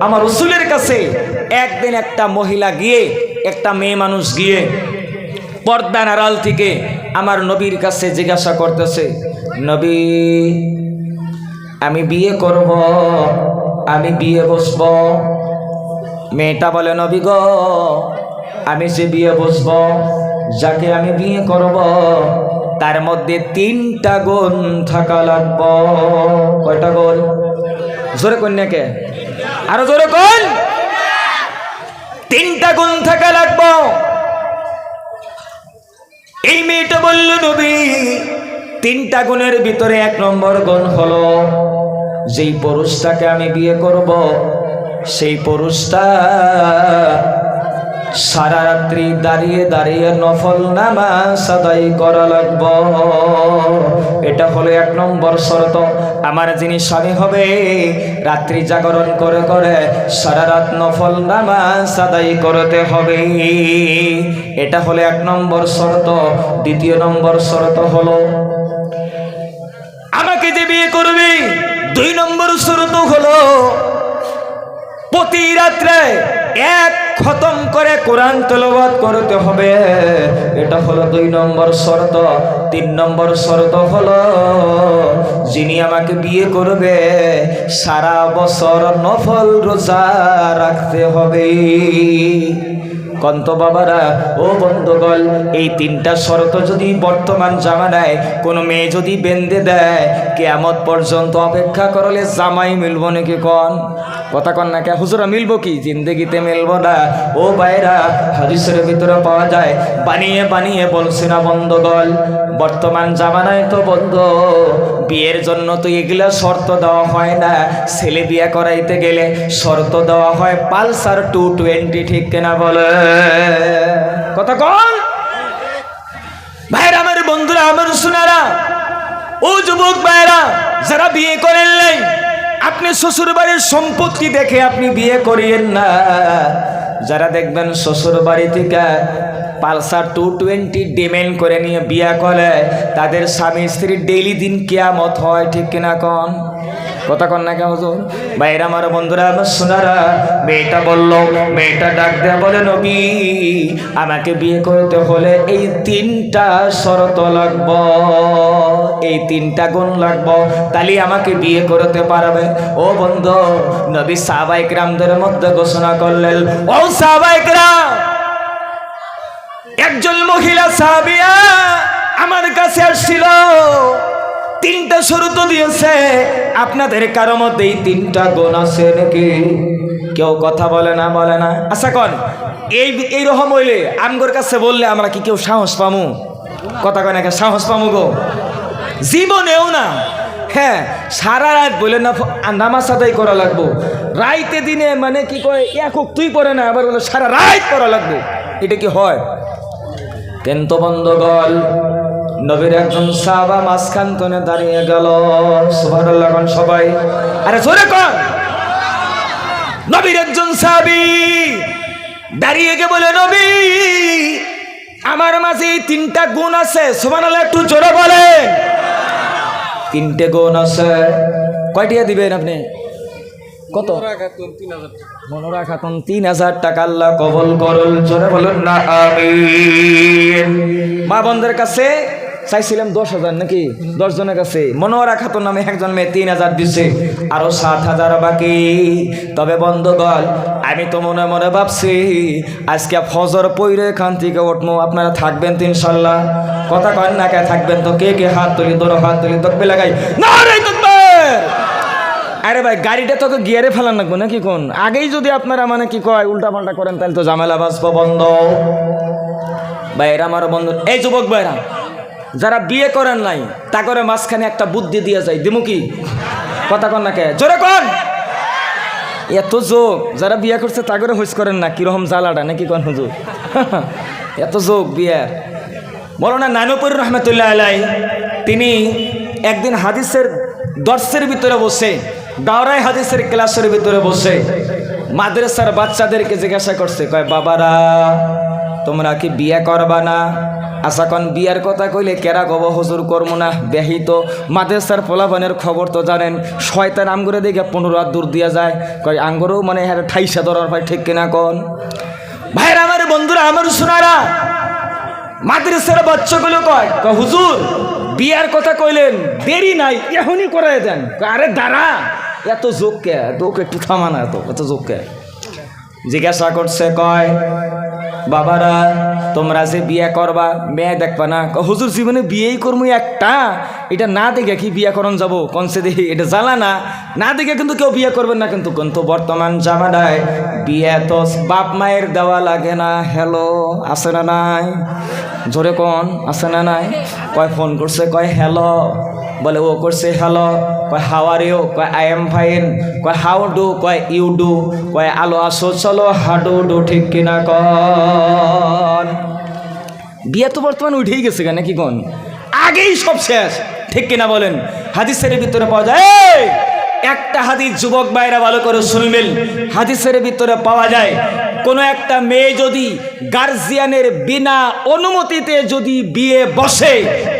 আমার রসুলের কাছে একদিন একটা মহিলা গিয়ে, একটা মেয়ে মানুষ গিয়ে পর্দা নাড়াল থেকে আমার নবীর কাছে জিজ্ঞাসা করতেছে, নবী, আমি বিয়ে করব, আমি বিয়ে বসব? মেয়েটা বলে, নবী গো, আমি সে বিয়ে বসব, যাকে আমি বিয়ে করব, তার মধ্যে তিনটা গুণ থাকা লাগব। কয়টা গুণ? জোরে কন্যাকে আরও জোরে কোন তিনটা গুণ থাকা লাগবো। এই মেয়েটা বলল, নবী, তিনটা গুণের ভিতরে এক নম্বর গুণ হলো, যেই পুরুষটাকে আমি বিয়ে করব, সেই পুরুষটা সারা রাত্রি দাঁড়িয়ে দাঁড়িয়ে নফল নামাজ আদায় করা লাগব। এটা হলো এক নম্বর শর্ত। আমার যিনি স্বামী হবে, রাত্রি জাগরণ করে করে সারা রাত নফল নামাজ আদায় করতে হবে। এটা হলো এক নম্বর শর্ত। দ্বিতীয় নম্বর শর্ত হলো, আমাকে যে বিয়ে করবে, দুই নম্বর শর্ত হলো প্রতি রাত্রে এক খতম করে কোরআন তেলাওয়াত করতে হবে। এটা হলো দুই নম্বর শর্ত। তিন নম্বর শর্ত হলো, যিনি আমাকে বিয়ে করবে, সারা বছর নফল রোজা রাখতে হবে। কন্ত বাবারা, ও বন্ধুগণ, এই তিনটা শর্ত যদি বর্তমান জামানায় কোনো মেয়ে যদি বেঁধে দেয়, কেয়ামত পর্যন্ত অপেক্ষা করলে জামাই মিলব নাকি কন? কথা কন না কে হুজুরা, মিলবো কি? জিন্দগিতে মিলবো না। ও বাইরা হাদিসের ভিতরে পাওয়া যায়, বানিয়ে বানিয়ে বলছে না বন্ধুগণ, বর্তমান জামানায় তো বন্ধ, বিয়ের জন্য তো এগুলা শর্ত দেওয়া হয় না। ছেলে বিয়ে করাইতে গেলে শর্ত দেওয়া হয় পালসার টু টোয়েন্টি, ঠিক কেনা বলে কথা কন। ভাইরা আমার বন্ধুরা, আমার সোনারা, ও যুবক ভাইরা, যারা বিয়ে করেন নাই, আপনি শ্বশুর বাড়ির সম্পত্তি দেখে আপনি বিয়ে করিয়েন না। যারা দেখবেন শ্বশুর বাড়ি থেকে পালসার টু টোয়েন্টি ডিমেন্ড করে নিয়ে বিয়া করে, তাদের স্বামী স্ত্রীর ডেইলি দিন কেয়ামত হয়, ঠিক কিনা কন? কথা কন না কেমন বাইরে আমার বন্ধুরা, আমার সোনারা, মেয়েটা বলল, মেয়েটা ডাক দেয়া বলে, নবী, আমাকে বিয়ে করতে হলে এই তিনটা শরত লাগব। এই তিনটা গুণ লাগব। তাহলে আমাকে বিয়ে করতে পারবে? ও বন্ধু, নবী সাহাবাইক রামদের মধ্যে ঘোষণা করলেন, ও সাহাবাইক রাম একজন মহিলা সাহাবিয়া আমার কাছে আসছিল। তিনটা শরত দিয়েছে। আপনাদের কারও মধ্যে এই তিনটা গুণ আছে নাকি? কেউ কথা বলে না বলে না। আচ্ছা কন, এই এই রকম হইলে আমগোর কাছে বললে আমরা কি কেউ সাহস পামু? কথা কয় না সাহস পামু গো? জীবনেও না। হ্যাঁ সারা রাত বলে না নামাজ আদায় করা লাগবো। রাইতে দিনে মানে কি কয় একক তুই পড়ে না, আবার বলে সারা রাত করা লাগবো। এটা কি হয়? কিন্তু বন্ধগল? নবীর একজন সাহাবা মাঝখান তনে দাঁড়িয়ে গেল। সুবহানাল্লাহ কোন সবাই, আরে জোরে কর নবীর একজন সাহাবী দাঁড়িয়ে গে বলে, নবী, আমার মাঝে তিনটা গুণ আছে। সুবহানাল্লাহ, একটু জোরে বলেন। তিনটে গুণ আছে। কয়টিয়া দিবেন আপনি? কত? মনোরা খাতুন তিন হাজার টাকা। আল্লাহ কবল করল জোরে বলুন না, আমিন। মা বন্ধের কাছে চাইছিলাম দশ হাজার নাকি? দশ জনের কাছে। মনোরা খাতুন নামে একজন মেয়ে তিন হাজার দিছে। আরও সাত হাজার বাকি। তবে বন্ধ বন্ধুগণ, আমি তো মনে মনে ভাবছি, আজকে ফজর পইরে এখান থেকে উঠবো আপনারা থাকবেন তো ইনশাল্লাহ। কথা কন না কে থাকবেন তো? কে কে হাত তুলি দোনো হাত তুলি, তকবে লাগাই। না আরে ভাই, গাড়িটা তোকে গিয়ারে ফেলান লাগবো নাকি কোন? আগেই যদি আপনারা মানে কি কয় উল্টা পাল্টা করেন, তাহলে তো ঝামেলা বাঁচবো বন্ধ। ভাইরা আমার বন্ধু এই যুবক ভাইরা যারা বিয়ে করেন নাই, তা করে মাঝখানে একটা বুদ্ধি দিয়ে যায়, দিমু কি? কথা কন না কে? জোরে কন! এত যোগ যারা বিয়ে করছে তা করে হইস করেন না, কীরকম জ্বালাটা, নাকি কন হুজুর? এত যোগ বিয়ার বলো না নানুপুর রহমতুল্লাহ আলাই, তিনি একদিন হাদিসের দর্শের ভিতরে বসে দাওরাই হাদিসের ক্লাসের ভিতরে বসে, মাদ্রাসার বাচ্চাদেরকে জিজ্ঞাসা করছে, কয়, বাবারা, তোমরা কি বিয়ে করবা না? আশা কন বিয়ার কথা কইলে কেরা গব? হজুর কর্ম না ব্যাহিত মাদ্রাসার পোলাপানের খবর তো জানেন, শয়তান আঙ্গুরে দেখে পনেরো হাত দূর দিয়া যায়। কয়, আঙ্গুরও মানে হ্যাঁ ঠাইসা ধরার ভাই ঠিক কিনা কন? ভাইরা আমার বন্ধুরা, আমার শোনারা মাদ্রাসার বাচ্চাগুলো কয় হুজুর, বিয়ার কথা কইলেন, দেরি নাই, এখনই করাই দেন। আরে দাঁড়া, এত যোগ কে? তোক একটু থামা না, এত এত যোগ কে? জিজ্ঞাসা করছে, কয়, বাবারা, তোমরা যে বিয়ে করবা, মেয়ে দেখবা না? হুজুর, জীবনে বিয়েই করব একটা। এটা না দেখে কি বিয়ে করন যাব? কনসে দেখি? এটা জ্বালা না। না দেখে কিন্তু কেউ বিয়ে করবেন না কিন্তু কিন্তু বর্তমান জামানায় বিয়ে তো বাপ মায়ের দেওয়া লাগে না। হ্যালো, আছে না নাই? জোরে কন, আছে না নাই? কয়, ফোন করছে, কয়, হ্যালো বলে, ও করছে হ্যালো কয় হাও আর ইউ কয় আই এম ফাইন কয় হাউ ডু কয় ইউ ডু কয়, আলো আসো, চলো হাডু ডু ঠিক কিনা কন? বিয়ে তো বর্তমানে উঠেই গেছে কেন কি কোন? আগেই সব শেষ, ঠিক কিনা বলেন? হাদিসের ভিতরে পাওয়া যায় একটা হাদিস যুবক ভাইরা ভালো করে শুনবেন। হাদিসের ভিতরে পাওয়া যায় কোনো একটা মেয়ে যদি গার্জিয়ানের বিনা অনুমতিতে যদি বিয়ে বসে,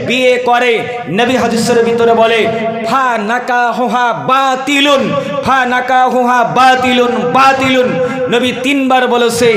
বিয়ে করে, নবী হাদিসের ভিতরে বলে, ফা নাকা হোহা বাতিলুন, ফা নাকা হোহা বাতিলুন বাতিলুন। নবী তিনবার বলেছে,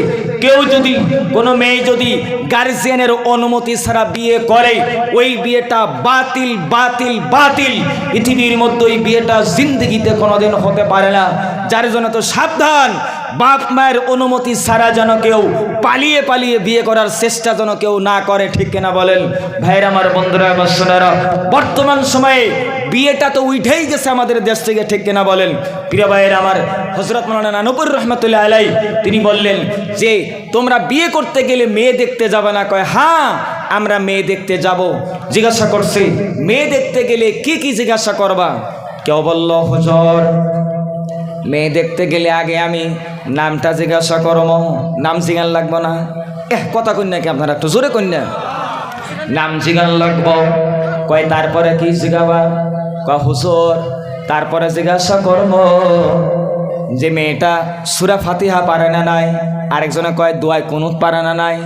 কেউ যদি, কোনো মেয়ে যদি গার্জিয়ানের অনুমতি ছাড়া বিয়ে করে, ওই বিয়েটা বাতিল বাতিল বাতিল। পৃথিবীর মধ্যে ওই বিয়েটা জিন্দগিতে কোনোদিন হতে পারে না। যার জন্য তো সাবধান বাপ মায়ের অনুমতি ছাড়া যেন কেউ পালিয়ে পালিয়ে বিয়ে করার চেষ্টা যেন কেউ না করে, ঠিক কিনা বলেন? ভাইয়ের আমার বন্ধুরা, আমার সোনারা বর্তমান সময়ে বিয়েটা তো উঠেই গেছে আমাদের দেশ থেকে, ঠিক কিনা বলেন? প্রিয় ভাইয়ের আমার হজরত মৌলানা নানপুর রহমতুল্লাহ আলাই তিনি বললেন যে, তোমরা বিয়ে করতে গেলে মেয়ে দেখতে যাবে না। কয় হ্যাঁ আমরা মেয়ে দেখতে যাব। জিজ্ঞাসা করছি, মেয়ে দেখতে গেলে কি কি জিজ্ঞাসা করবা? কেউ বলল, হজর মেয়ে দেখতে গেলে আগে আমি নামটা জিজ্ঞাসা করম। নাম জিজ্ঞান লাগবো না। এহ, কথা কন্যা কি আপনারা? একটু জোরে কন্যা নাম জিজ্ঞান লাগবো। কয়, তারপরে কি জিগাবা ক হুজুর, তারপরে জিজ্ঞাসা করব যে মেয়েটা সুরা ফাতিহা পারে না নাই? আরেকজনে কয়, দোয়ায় কুনুত পারে না নাই?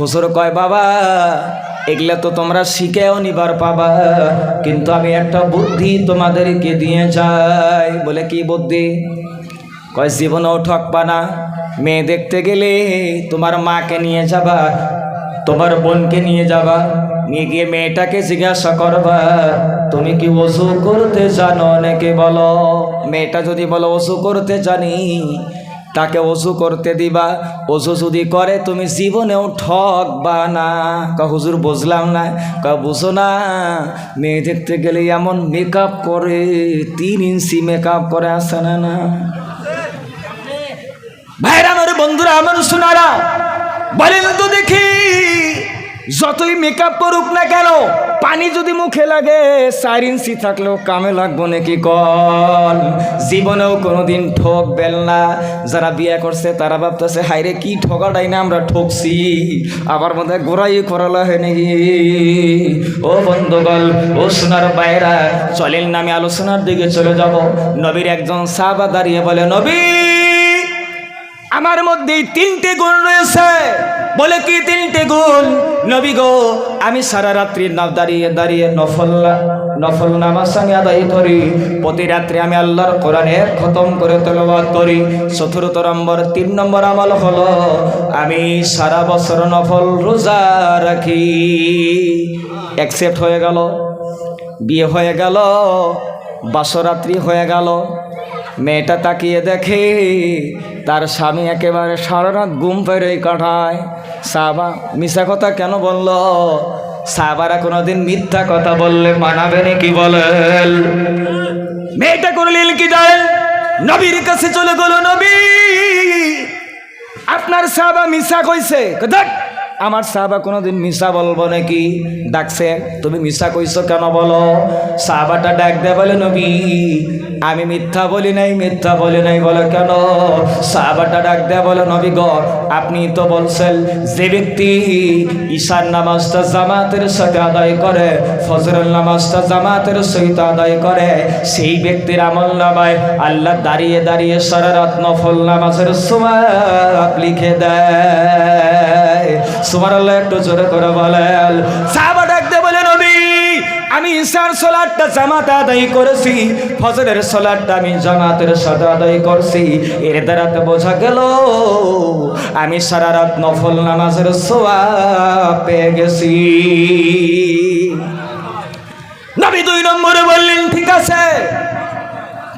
হুজুর কয়, বাবা এগুলা তো তোমরা শিখেও নিবার পাবা, কিন্তু আমি একটা বুদ্ধি তোমাদেরকে দিয়ে যাই। বলে, কি বুদ্ধি? কয়, জীবনেও ঠকবা না। মেয়ে দেখতে গেলে তোমার মাকে নিয়ে যাবা, তোমার বোনকে নিয়ে যাবা, নিয়ে গিয়ে মেয়েটাকে জিজ্ঞাসা করবা, তুমি কি ওষু করতে জানো অনেকে বলো? মেয়েটা যদি বলো ওষু করতে জানি তাকে অজু করতে দিবা। অজু যদি করে, তুমি জীবনেও ঠকবা না। কা হুজুর, বুঝলাম না। কা বুঝো না মেয়ে দেখতে গেলে এমন মেকআপ করে, তিন ইঞ্চি মেকআপ করে আসে না না? ভাইরা, আমার বন্ধুরা, আমার শোনারা বলেন তো দেখি। যতই মেকআপ করুক না কেন, পানি যদি মুখে লাগে, চার ইঞ্চি থাকলেও কামে লাগবো নাকি কল? জীবনেও কোনোদিন ঠকবেন না। যারা বিয়ে করছে, তারা ভাবতেছে হাইরে কি ঠকাটাই না আমরা ঠকছি আবার মধ্যে গোড়াই করালা হয় নাকি? ও বন্ধুগল ও সোনার বাইরা চলেন না, আমি আলোচনার দিকে চলে যাব। নবীর একজন সাহাবা দাঁড়িয়ে বলে, নবী, আমার মধ্যে তিনটে গুণ রয়েছে। বলে কি তিনটে গুণ? নবী গো, আমি সারা রাত্রি দাঁড়িয়ে দাঁড়িয়ে নফল নফল নামাজ আমি আদায় করি। প্রতি রাত্রে আমি আল্লাহর কোরআনে খতম করে তেলাওয়াত করি। চতুর্থ নম্বর, তিন নম্বর আমল হলো, আমি সারা বছর নফল রোজা রাখি। অ্যাকসেপ্ট হয়ে গেল, বিয়ে হয়ে গেল, বাসরাত্রি হয়ে গেল। মেয়েটা তাকিয়ে দেখে, তার স্বামী একেবারে সারা রাত ঘুম পেরে কাটায়। সাবা মিশা কথা কেন বলল? সাবারা কোনোদিন মিথ্যা কথা বললে মানাবে কি বলেন মেয়েটা করলেন কি যায় নবীর কাছে চলে গেল নবী। আপনার সাবা মিশা কইছে। দেখ আমার সাহাবা কোনোদিন মিশা বলব নাকি? ডাকছে, তুমি মিশা কইছো কেন বলো? সাহাবাটা ডাক দে বলে, নবী, আমি মিথ্যা বলি নাই, মিথ্যা বলি নাই বলে কেন? সাহাবাটা ডাক দে বলে, নবী গ, আপনি তো বলছেন যে ব্যক্তি ঈশার নামাজটা জামাতের সাথে আদায় করে, ফজরের নামাজটা জামাতের সহিত আদায় করে, সেই ব্যক্তির আমল নামায় আল্লাহ দাঁড়িয়ে দাঁড়িয়ে সারা রাত নফল নামাজের সময় লিখে দেয়। সুমার আল্লাহ একটু জোরে করে বলেন। সাহাবা ডাকতে বলে নবী, আমি সোলারটা জামাত আদায় করেছি, ফজরের সোলারটা আমি জামাতের আদায় করছি। এর বোঝা গেল, আমি সারা রাত নফল নামাজের সোয়া পেয়ে গেছি। নবী দুই নম্বরে বললেন, ঠিক আছে,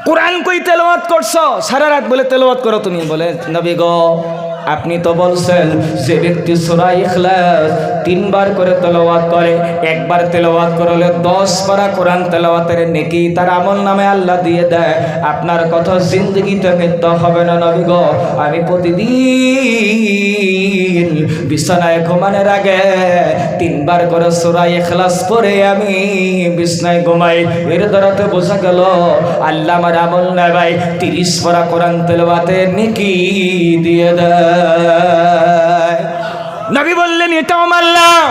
কোরআন কই তেলাওয়াত করছ? সারা রাত বলে, তেলাওয়াত করো তুমি। বলে, নবী গো আপনি তো বলছেন যে ব্যক্তি সূরা ইখলাস তিনবার করে তেলাওয়াত করে, একবার তেলাওয়াত করলে দশ পারা কোরআন তেলাওয়াতের নেকি তার আমল নামে আল্লাহ দিয়ে দেয়। আপনার কথা জিন্দগিতে মিথ্যা হবে না নবী গো। আমি প্রতিদিন বিছানায় ঘুমানোর আগে তিনবার করে সূরা ইখলাস পড়ে আমি বিছনায় ঘুমাই। এর দ্বারাতে বোঝা গেল, আল্লাহ আমার আমল ভাই তিরিশ পরা কোরআন তেলবাতে নেকি দিয়ে দেয়। নবী বললেন, এটাও মানলাম।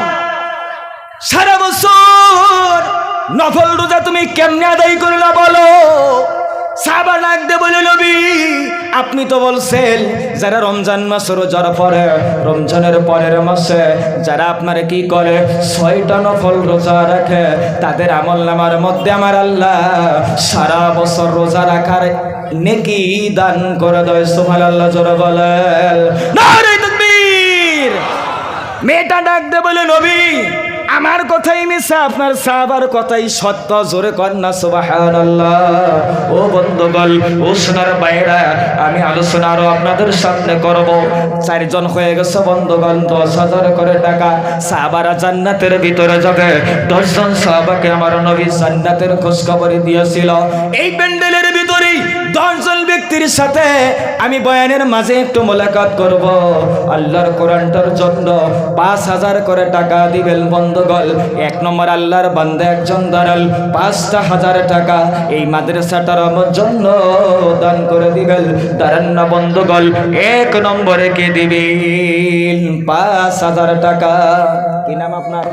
সারা বছর নফল রোজা তুমি কেমনে আদায় করলা বলো? সাবা লাগতে বলে নবী, আপনি তো বলছেন, যারা রমজান মাস রোজার পরে রমজানের পরের মাসে যারা আপনার কি করে, ছয়টা নফল রোজা রাখে, তাদের আমল নামার মধ্যে আমার আল্লাহ সারা বছর রোজা রাখার নেকি দান করে দেয় সোমাল আল্লাহ জোরে বলেন। মেয়েটা ডাক দে বলে, নবী, আমার কথাই মিশা আপনার সাহাবার কথাই সত্য, জোরে কন্যা সুবাহান ও বন্ধুগল ও সোনার বাইরা, আমি আলোচনা আরও আপনাদের সামনে করব। চারজন হয়ে গেছে বন্ধুগল দশ হাজার করে টাকা। সাহাবারা জান্নাতের ভিতরে যাবে। দশজন সাহাবাকে আমার নবী জান্নাতের খোঁজখবর দিয়েছিল। এই প্যান্ডেলের দশজন ব্যক্তির সাথে আমি বয়ানের মাঝে একটু মোলাকাত করব। আল্লাহর কোরআনটার জন্য পাঁচ হাজার করে টাকা দিবেন বন্ধগল এক নম্বর আল্লাহর বান্দা একজন দাঁড়াল পাঁচটা হাজার টাকা এই মাদ্রাসাটার আমার জন্য দান করে দিবেন। দাঁড়ান না বন্ধগল এক নম্বরে কে দিবেন? পাঁচ হাজার টাকা। কি নাম আপনার?